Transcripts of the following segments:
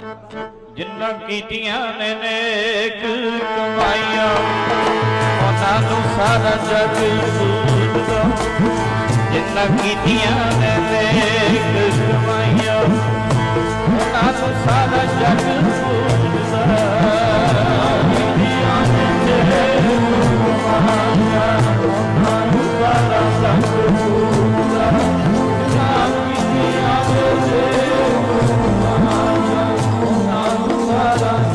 ਜਿੰਨਾਂ ਕੀਤੀਆਂ ਨੇ ਨੇਕ ਕਮਾਈਆਂ, ਉਹਨਾਂ ਨੂੰ ਸਾਰਾ ਜਗ ਪੂਜਦਾ ਜਿੰਨਾਂ ਕੀਤੀਆਂ ਨੇ ਨੇਕ ਕਮਾਈਆਂ, ਉਹਨਾਂ ਨੂੰ ਸਾਰਾ ਜਗ ਪੂਜਦਾ ਕੀਤੀਆਂ ਨੇ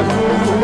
Aku